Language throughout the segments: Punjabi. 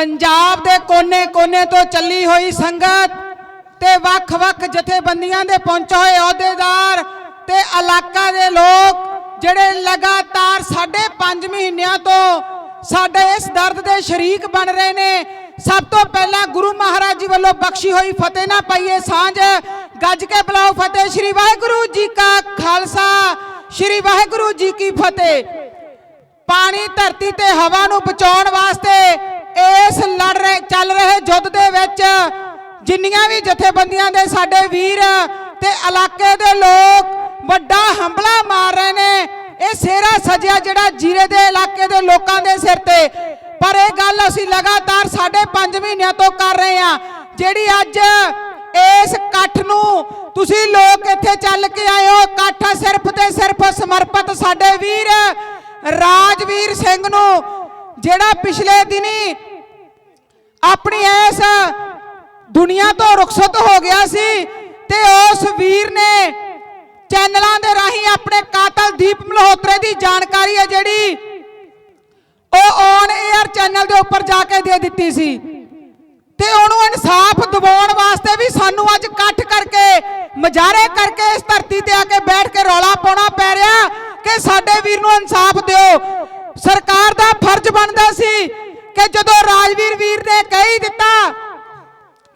ਪੰਜਾਬ ਦੇ ਕੋਨੇ-ਕੋਨੇ ਤੋਂ ਚੱਲੀ ਹੋਈ ਸੰਗਤ ਤੇ ਵੱਖ-ਵੱਖ ਜਥੇਬੰਦੀਆਂ ਦੇ ਪਹੁੰਚੇ ਹੋਏ ਅਹੁਦੇਦਾਰ ਤੇ ਇਲਾਕਾ ਦੇ ਲੋਕ ਜਿਹੜੇ ਲਗਾਤਾਰ ਸਾਢੇ 5 ਮਹੀਨਿਆਂ ਤੋਂ ਸਾਡੇ ਇਸ ਦਰਦ ਦੇ ਸ਼ਰੀਕ ਬਣ ਰਹੇ ਨੇ। ਸਭ ਤੋਂ ਪਹਿਲਾਂ ਗੁਰੂ ਮਹਾਰਾਜ ਜੀ ਵੱਲੋਂ ਬਖਸ਼ੀ ਹੋਈ ਫਤਿਹ ਨਾ ਪਾਈਏ ਸਾਂਝ। ਗੱਜ ਕੇ ਬੁਲਾਓ ਫਤਿਹ। ਸ੍ਰੀ ਵਾਹਿਗੁਰੂ ਜੀ ਕਾ ਖਾਲਸਾ। ਸ੍ਰੀ ਵਾਹਿਗੁਰੂ ਜੀ ਕੀ ਫਤਿਹ। ਪਾਣੀ ਧਰਤੀ ਤੇ ਹਵਾ ਨੂੰ ਬਚਾਉਣ ਵਾਸਤੇ ਇਸ ਲੜ ਰਹੇ, ਚੱਲ ਰਹੇ ਯੁੱਧ ਦੇ ਵਿੱਚ ਜਿੰਨੀਆਂ ਵੀ ਜਥੇਬੰਦੀਆਂ ਦੇ ਸਾਡੇ ਵੀਰ ਤੇ ਇਲਾਕੇ ਦੇ ਲੋਕ ਵੱਡਾ ਹਮਲਾ ਮਾਰ ਰਹੇ ਨੇ, ਇਹ ਸੇਰਾ ਸਜਿਆ ਜਿਹੜਾ ਜੀਰੇ ਦੇ ਇਲਾਕੇ ਦੇ ਲੋਕਾਂ ਦੇ ਸਿਰ ਤੇ। ਪਰ ਇਹ ਗੱਲ ਅਸੀਂ ਲਗਾਤਾਰ ਸਾਡੇ 5 ਮਹੀਨਿਆਂ ਤੋਂ ਕਰ ਰਹੇ ਹਾਂ, ਜਿਹੜੀ ਅੱਜ ਇਸ ਇਕੱਠ ਨੂੰ ਤੁਸੀਂ ਲੋਕ ਇੱਥੇ ਚੱਲ ਕੇ ਆਏ ਹੋ, ਇਕੱਠ ਸਿਰਫ ਤੇ ਸਿਰਫ ਸਮਰਪਿਤ ਸਾਡੇ ਵੀਰ ਰਾਜਵੀਰ ਸਿੰਘ ਨੂੰ, ਜਿਹੜਾ ਪਿਛਲੇ ਦਿਨੀ ਆਪਣੀ ਇਸ ਦੁਨੀਆ ਤੋਂ ਰੁਖਸਤ ਹੋ ਗਿਆ ਸੀ ਤੇ ਉਸ ਵੀਰ ਨੇ ਚੈਨਲਾਂ ਦੇ ਰਾਹੀਂ ਆਪਣੇ ਕਾਤਲ ਦੀਪ ਮਲਹੋਤਰੇ ਦੀ ਜਾਣਕਾਰੀ ਹੈ ਜਿਹੜੀ ਉਹ ਔਨ 에ਅਰ ਚੈਨਲ ਦੇ ਉੱਪਰ ਜਾ ਕੇ ਦੇ ਦਿੱਤੀ ਸੀ। ਤੇ ਉਹਨੂੰ ਇਨਸਾਫ ਦਿਵਾਉਣ ਵਾਸਤੇ ਵੀ ਸਾਨੂੰ ਅੱਜ ਇਕੱਠ ਕਰਕੇ, ਮਜਾਰੇ ਕਰਕੇ ਇਸ ਧਰਤੀ ਤੇ ਆ ਕੇ ਬੈਠ ਕੇ ਰੌਲਾ ਪਾਉਣਾ ਪੈ ਰਿਹਾ ਕਿ ਸਾਡੇ ਵੀਰ ਨੂੰ ਇਨਸਾਫ ਦਿਓ। ਸਰਕਾਰ ਦਾ ਫਰਜ਼ ਬਣਦਾ ਸੀ ਕਿ ਜਦੋਂ ਰਾਜਵੀਰ ਵੀਰ ਨੇ ਕਹਿ ਦਿੱਤਾ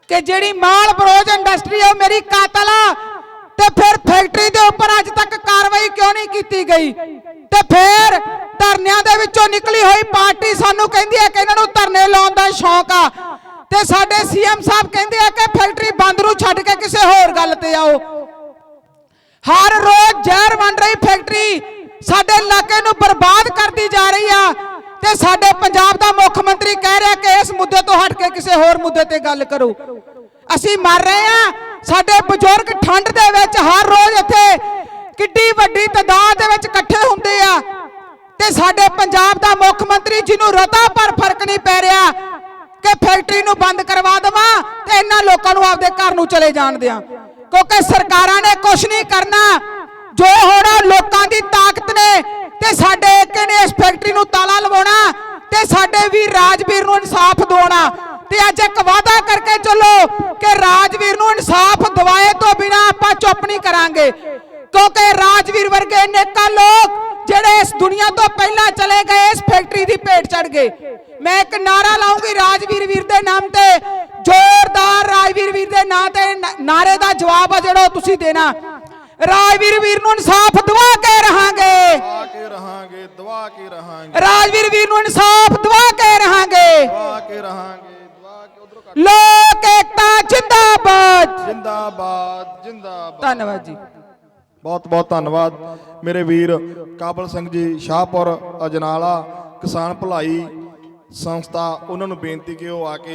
ਕਿ ਜਿਹੜੀ ਮਾਲ ਬਰੋਜ ਇੰਡਸਟਰੀ ਉਹ ਮੇਰੀ ਕਾਤਲ ਆ, ਤੇ ਫਿਰ ਫੈਕਟਰੀ ਦੇ ਉੱਪਰ ਅੱਜ ਤੱਕ ਕਾਰਵਾਈ ਕਿਉਂ ਨਹੀਂ ਕੀਤੀ ਗਈ? ਤੇ ਫਿਰ ਧਰਨਿਆਂ ਦੇ ਵਿੱਚੋਂ ਨਿਕਲੀ ਹੋਈ ਪਾਰਟੀ ਸਾਨੂੰ ਕਹਿੰਦੀ ਹੈ ਕਿ ਇਹਨਾਂ ਨੂੰ ਧਰਨੇ ਲਾਉਣ ਦਾ ਸ਼ੌਂਕ ਆ। ਤੇ ਸਾਡੇ ਸੀਐਮ ਸਾਹਿਬ ਕਹਿੰਦੇ ਆ ਕਿ ਫੈਕਟਰੀ ਬੰਦ ਨੂੰ ਛੱਡ ਕੇ ਕਿਸੇ ਹੋਰ ਗੱਲ ਤੇ ਆਓ। ਹਰ ਰੋਜ਼ ਜ਼ਹਿਰ ਬਣ ਰਹੀ ਫੈਕਟਰੀ ਸਾਡੇ ਇਲਾਕੇ ਨੂੰ ਬਰਬਾਦ ਕਰਦੀ ਤੇ ਸਾਡੇ ਪੰਜਾਬ ਦਾ ਮੁੱਖ ਮੰਤਰੀ ਕਹਿ ਰਿਹਾ ਕਿ ਇਸ ਮੁੱਦੇ ਤੋਂ ਹਟ ਕੇ ਕਿਸੇ ਹੋਰ ਮੁੱਦੇ ਤੇ ਗੱਲ ਕਰੋ। ਅਸੀਂ ਮਰ ਰਹੇ ਆ ਸਾਡੇ ਬਜ਼ੁਰਗ ਠੰਡ ਦੇ ਵਿੱਚ ਹਰ ਰੋਜ਼ ਇੱਥੇ ਕਿੱਡੀ ਵੱਡੀ ਤਾਦਾਦ ਦੇ ਵਿੱਚ ਇਕੱਠੇ ਹੁੰਦੇ ਆ। ਤੇ ਸਾਡੇ ਪੰਜਾਬ ਦਾ ਮੁੱਖ ਮੰਤਰੀ ਜਿਹਨੂੰ ਰਤਾ ਪਰ ਫ਼ਰਕ ਨਹੀਂ ਪੈ ਰਿਹਾ ਕਿ ਫੈਕਟਰੀ ਨੂੰ ਬੰਦ ਕਰਵਾ ਦੇਵਾਂ ਤੇ ਇਹਨਾਂ ਲੋਕਾਂ ਨੂੰ ਆਪਦੇ ਘਰ ਨੂੰ ਚਲੇ ਜਾਣ ਦਿਆਂ। ਕਿਉਂਕਿ ਸਰਕਾਰਾਂ ਨੇ ਕੁਝ ਨਹੀਂ ਕਰਨਾ। ਜੋ ਹੋਣਾ ਲੋਕਾਂ ਦੀ ਤਾਕਤ ਨੇ ਤੇ ਸਾਡੇ ਫੈਕਟਰੀ ਨੂੰ ਤਾਲਾ ਲਵਾਉਣਾ ਤੇ ਸਾਡੇ ਵੀਰ ਰਾਜਵੀਰ ਨੂੰ ਇਨਸਾਫ ਦਿਵਾਉਣਾ। ਤੇ ਅੱਜ ਇੱਕ ਵਾਅਦਾ ਕਰਕੇ ਚੱਲੋ ਕਿ ਰਾਜਵੀਰ ਨੂੰ ਇਨਸਾਫ ਦਿਵਾਏ ਤੋਂ ਬਿਨਾ ਆਪਾਂ ਚੁੱਪ ਨਹੀਂ ਕਰਾਂਗੇ। ਕਿਉਂਕਿ ਰਾਜਵੀਰ ਵਰਗੇ ਨੇਕਾਂ ਲੋਕ ਜਿਹੜੇ ਇਸ ਦੁਨੀਆ ਤੋਂ ਪਹਿਲਾਂ ਚਲੇ ਗਏ, ਇਸ ਫੈਕਟਰੀ ਦੀ ਭੇਟ ਚੜ ਗਏ। ਮੈਂ ਇੱਕ ਨਾਰਾ ਲਾਉਂਗੀ ਰਾਜਵੀਰ ਵੀਰ ਦੇ ਨਾਮ ਤੇ। ਜ਼ੋਰਦਾਰ ਰਾਜਵੀਰ ਵੀਰ ਦੇ ਨਾਂ ਤੇ ਨ- ਨਾਰੇ ਦਾ ਜਵਾਬ ਆ ਜਿਹੜਾ ਤੁਸੀਂ ਦੇਣਾ। ਰਾਜਵੀਰ ਵੀਰ ਨੂੰ ਇਨਸਾਫ ਦਿਵਾ ਕੇ ਰਹਾਂਗੇ। ਦਵਾ ਕੇ ਰਹਾਂਗੇ ਦਵਾ ਕੇ ਰਹਾਂਗੇ। ਰਾਜਵੀਰ ਵੀਰ ਨੂੰ ਇਨਸਾਫ ਦਿਵਾ ਕੇ ਰਹਾਂਗੇ। ਦਵਾ ਕੇ ਰਹਾਂਗੇ ਦਵਾ ਕੇ ਉਧਰੋਂ ਕੱਟ ਲੋਕ ਏਕਤਾ ਜਿੰਦਾਬਾਦ। ਜਿੰਦਾਬਾਦ ਜਿੰਦਾਬਾਦ। ਧੰਨਵਾਦ ਜੀ। ਬਹੁਤ ਬਹੁਤ ਧੰਨਵਾਦ। ਮੇਰੇ ਵੀਰ ਕਾਬਲ ਸਿੰਘ ਜੀ ਸ਼ਾਹਪੁਰ ਅਜਨਾਲਾ ਕਿਸਾਨ ਭਲਾਈ ਸੰਸਥਾ ਉਹਨਾਂ ਨੂੰ ਬੇਨਤੀ ਕਿ ਉਹ ਆ ਕੇ